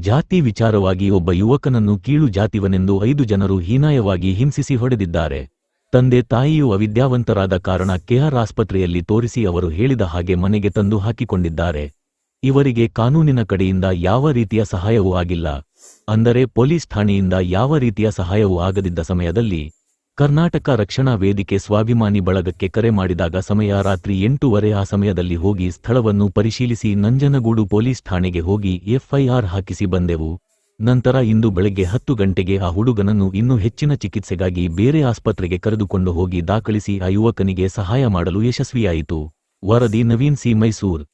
ಜಾತಿ ವಿಚಾರವಾಗಿ ಒಬ್ಬ ಯುವಕನನ್ನು ಕೀಳು ಜಾತಿವನೆಂದು ಐದು ಜನರು ಹೀನಾಯವಾಗಿ ಹಿಂಸಿಸಿ ಹೊಡೆದಿದ್ದಾರೆ. ತಂದೆ ತಾಯಿಯು ಅವಿದ್ಯಾವಂತರಾದ ಕಾರಣ ಕೆಆರ್ ಆಸ್ಪತ್ರೆಯಲ್ಲಿ ತೋರಿಸಿ ಅವರು ಹೇಳಿದ ಹಾಗೆ ಮನೆಗೆ ತಂದು ಹಾಕಿಕೊಂಡಿದ್ದಾರೆ. ಇವರಿಗೆ ಕಾನೂನಿನ ಕಡೆಯಿಂದ ಯಾವ ರೀತಿಯ ಸಹಾಯವೂ ಆಗಿಲ್ಲ. ಅಂದರೆ ಪೊಲೀಸ್ ಠಾಣೆಯಿಂದ ಯಾವ ರೀತಿಯ ಸಹಾಯವೂ ಆಗದಿದ್ದ ಸಮಯದಲ್ಲಿ ಕರ್ನಾಟಕ ರಕ್ಷಣಾ ವೇದಿಕೆ ಸ್ವಾಭಿಮಾನಿ ಬಳಗಕ್ಕೆ ಕರೆ ಮಾಡಿದಾಗ ಸಮಯ ರಾತ್ರಿ ಎಂಟೂವರೆ ಆ ಸಮಯದಲ್ಲಿ ಹೋಗಿ ಸ್ಥಳವನ್ನು ಪರಿಶೀಲಿಸಿ ನಂಜನಗೂಡು ಪೊಲೀಸ್ ಠಾಣೆಗೆ ಹೋಗಿ ಎಫ್ಐಆರ್ ಹಾಕಿಸಿ ಬಂದೆವು. ನಂತರ ಇಂದು ಬೆಳಗ್ಗೆ ಹತ್ತು ಗಂಟೆಗೆ ಆ ಹುಡುಗನನ್ನು ಇನ್ನೂ ಹೆಚ್ಚಿನ ಚಿಕಿತ್ಸೆಗಾಗಿ ಬೇರೆ ಆಸ್ಪತ್ರೆಗೆ ಕರೆದುಕೊಂಡು ಹೋಗಿ ದಾಖಲಿಸಿ ಆ ಯುವಕನಿಗೆ ಸಹಾಯ ಮಾಡಲು ಯಶಸ್ವಿಯಾಯಿತು. ವರದಿ ನವೀನ್ ಸಿ ಮೈಸೂರ್.